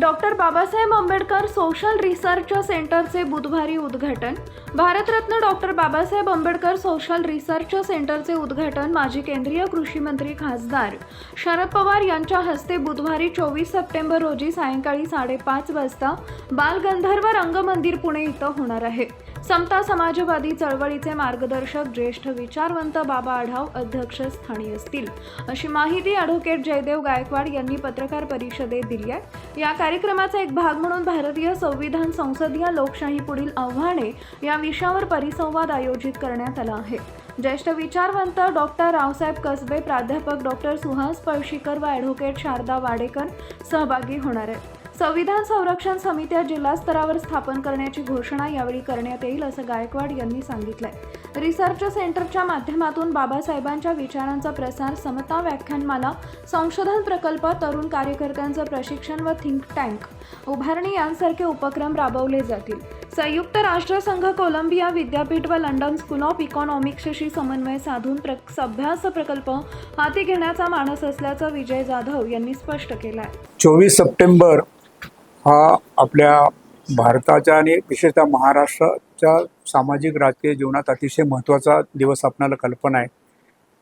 Doctor Babasaheb Ambedkar social research सेंटरचे बुधवारी उद्घाटन. Bharat Ratna doctor Babasaheb Ambedkar social research सेंटरचे उद्घाटन माजी केंद्रीय कृषी मंत्री खासदार. शरद पवार यांच्या हस्ते बुधवारी चोवीस सप्टेंबर रोजी सायंकाळी साडेपाच वाजता बालगंधर्व रंगमंदिर पुणे इथं होणार आहे. समता समाजवादी चळवळीचे मार्गदर्शक ज्येष्ठ विचारवंत बाबा आढाव अध्यक्षस्थानी असतील. अशी माहिती ॲडव्होकेट जयदेव गायकवाड यांनी पत्रकार परिषदेत दिली आहे. या कार्यक्रमाचा एक भाग म्हणून भारतीय संविधान संसदीय लोकशाही पुढील आव्हाने या विषयावर परिसंवाद आयोजित करण्यात आला आहे. ज्येष्ठ विचारवंत डॉक्टर रावसाहेब कसबे प्राध्यापक डॉक्टर सुहास पळशीकर व ॲडव्होकेट शारदा वाडेकर सहभागी होणार आहेत. संविधान संरक्षण समित्या जिल्हा स्तरावर स्थापन करण्याची घोषणा यावेळी करण्यात येईल असं गायकवाड यांनी सांगितलंय. रिसर्च सेंटरच्या माध्यमातून बाबासाहेबांच्या विचारांचा प्रसार समता व्याख्यानमाला संशोधन प्रकल्प तरुण कार्यकर्त्यांचं प्रशिक्षण व थिंक टँक उभारणी यांसारखे उपक्रम राबवले जातील. संयुक्त राष्ट्रसंघ कोलंबिया विद्यापीठ व लंडन स्कूल ऑफ इकॉनॉमिक्सशी समन्वय साधून प्र अभ्यास प्रकल्प हाती घेण्याचा मानस असल्याचं विजय जाधव यांनी स्पष्ट केलं आहे चोवीस सप्टेंबर हा आपल्या भारताच्या आणि विशेषतः महाराष्ट्राच्या सामाजिक राजकीय जीवनात अतिशय महत्त्वाचा दिवस आपणाला कल्पना आहे.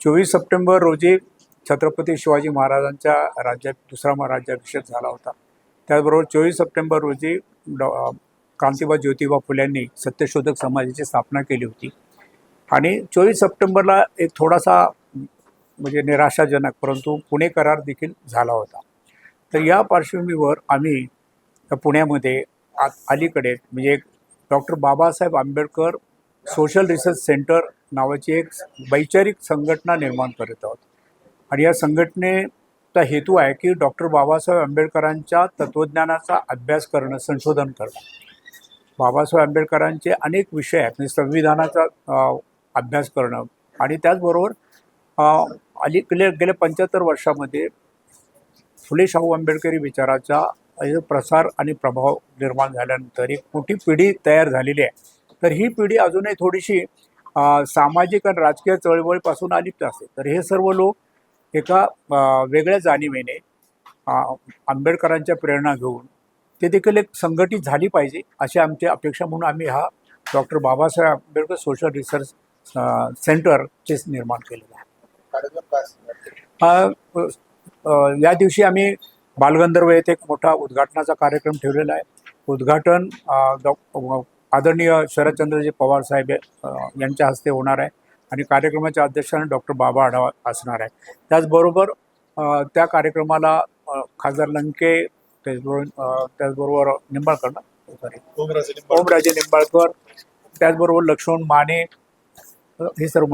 चोवीस सप्टेंबर रोजी छत्रपती शिवाजी महाराजांच्या राज्यात दुसरा महाराज्याभिषेक झाला होता. त्याचबरोबर चोवीस सप्टेंबर रोजी डॉ क्रांतिबा ज्योतिबा फुल्यांनी सत्यशोधक समाजाची स्थापना केली होती. आणि चोवीस सप्टेंबरला एक थोडासा म्हणजे निराशाजनक परंतु पुणे करार देखील झाला होता. तर या पार्श्वभूमीवर आम्ही तर पुण्यामध्ये आ अलीकडे म्हणजे एक doctor Babasaheb Ambedkar social research center नावाची एक वैचारिक संघटना निर्माण करत आहोत. आणि या संघटनेचा हेतू आहे की डॉक्टर बाबासाहेब आंबेडकरांच्या तत्त्वज्ञानाचा अभ्यास करणं संशोधन करणं. बाबासाहेब आंबेडकरांचे अनेक विषय आहेत म्हणजे संविधानाचा अभ्यास करणं. आणि त्याचबरोबर अ, अलीकडे गेल्या पंच्याहत्तर वर्षामध्ये फुले शाहू आंबेडकरी विचाराचा प्रसार आणि प्रभाव निर्माण झाल्यानंतर एक मोठी पिढी तयार झालेली आहे. तर ही पिढी अजूनही थोडीशी सामाजिक आणि राजकीय चळवळीपासून अलिप्त असते. तर हे सर्व लोक एका वेगळ्या जाणीवेने आंबेडकरांच्या प्रेरणा घेऊन ते देखील एक संघटित झाली पाहिजे अशी आमची अपेक्षा म्हणून आम्ही हा doctor Babasaheb Ambedkar social research सेंटरचे निर्माण केलेलं आहे? हा, या दिवशी आम्ही बालगंधर्व येथे एक मोठा उद्घाटनाचा कार्यक्रम ठेवलेला आहे. उद्घाटन डॉ आदरणीय शरदचंद्रजी पवार साहेब यांच्या हस्ते होणार आहे आणि कार्यक्रमाच्या अध्यक्षाने डॉक्टर बाबा आढावा असणार आहे. त्याचबरोबर त्या कार्यक्रमाला खासदार लंके त्याचबरोबर त्याचबरोबर निंबाळकर ना? सॉरी ओमराजे निंबाळकर. त्याचबरोबर लक्ष्मण माने हे सर्व